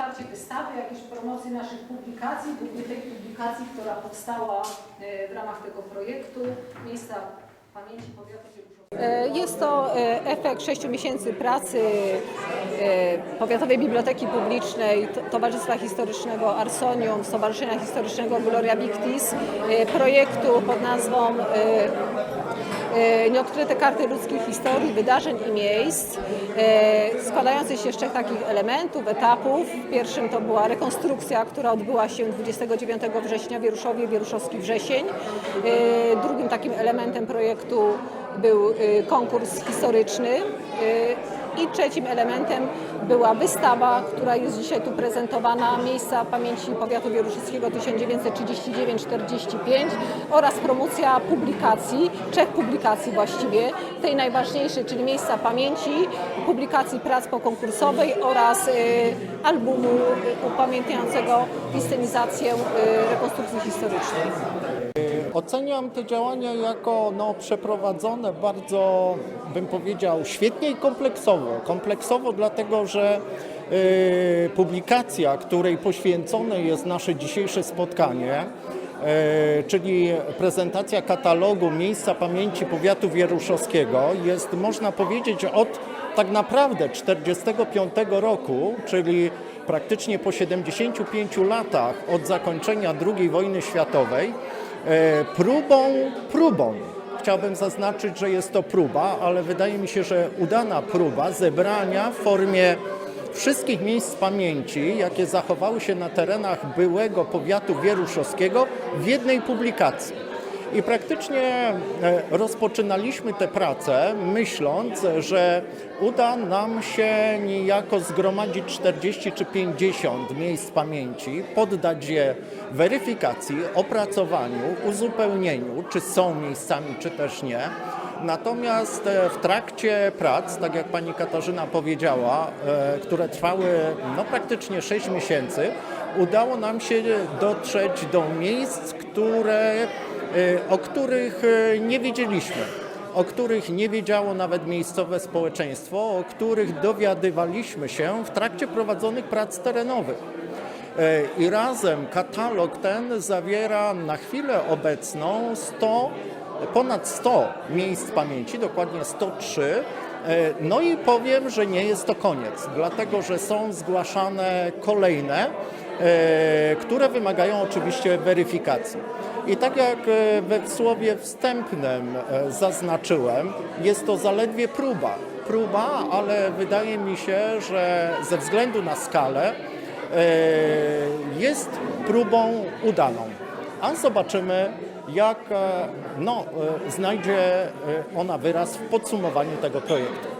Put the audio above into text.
otwarcie wystawy, jakieś promocje naszych publikacji, głównie tej publikacji, która powstała e, w ramach tego projektu Miejsca Pamięci Powiatu Wieluszowskiego. Jest to e, efekt sześciu miesięcy pracy e, Powiatowej Biblioteki Publicznej, Towarzystwa Historycznego Arsonium, Stowarzyszenia Historycznego Gloria Victis, e, projektu pod nazwą e, e, Nieodkryte karty ludzkich historii, wydarzeń i miejsc, e, składającej się z trzech takich elementów, etapów. Pierwszym to była rekonstrukcja, która odbyła się 29 września w Wieruszowie, Wieruszowski Wrzesień. E, Drugim takim elementem projektu był e, konkurs historyczny. I trzecim elementem była wystawa, która jest dzisiaj tu prezentowana, Miejsca Pamięci Powiatu Wieruszyckiego 1939-45 oraz promocja publikacji, trzech publikacji właściwie, tej najważniejszej, czyli Miejsca Pamięci, publikacji prac pokonkursowej oraz y, albumu y, upamiętniającego inscenizację y, rekonstrukcji historycznej. Oceniam te działania jako no, przeprowadzone bardzo, bym powiedział, świetnie i kompleksowo. Kompleksowo dlatego, że y, publikacja, której poświęcone jest nasze dzisiejsze spotkanie, y, czyli prezentacja katalogu Miejsca Pamięci Powiatu Wieruszowskiego, jest, można powiedzieć, od tak naprawdę 1945 roku, czyli praktycznie po 75 latach od zakończenia II wojny światowej, próbą, próbą. Chciałbym zaznaczyć, że jest to próba, ale wydaje mi się, że udana próba zebrania w formie wszystkich miejsc pamięci, jakie zachowały się na terenach byłego powiatu wieruszowskiego w jednej publikacji. I praktycznie e, rozpoczynaliśmy tę pracę myśląc, że uda nam się niejako zgromadzić 40 czy 50 miejsc pamięci, poddać je weryfikacji, opracowaniu, uzupełnieniu, czy są miejscami, czy też nie. Natomiast e, w trakcie prac, tak jak pani Katarzyna powiedziała, e, które trwały no, praktycznie 6 miesięcy, udało nam się dotrzeć do miejsc, które o których y, nie wiedzieliśmy, o których nie wiedziało nawet miejscowe społeczeństwo, o których dowiadywaliśmy się w trakcie prowadzonych prac terenowych. Y, I razem katalog ten zawiera na chwilę obecną 100, ponad 100 miejsc pamięci, dokładnie 103. Y, No i powiem, że nie jest to koniec, dlatego że są zgłaszane kolejne, które wymagają oczywiście weryfikacji. I tak jak e, we słowie wstępnym e, zaznaczyłem, jest to zaledwie próba. Próba, ale wydaje mi się, że ze względu na skalę e, jest próbą udaną. A zobaczymy, jak e, no, e, znajdzie e, ona wyraz w podsumowaniu tego projektu.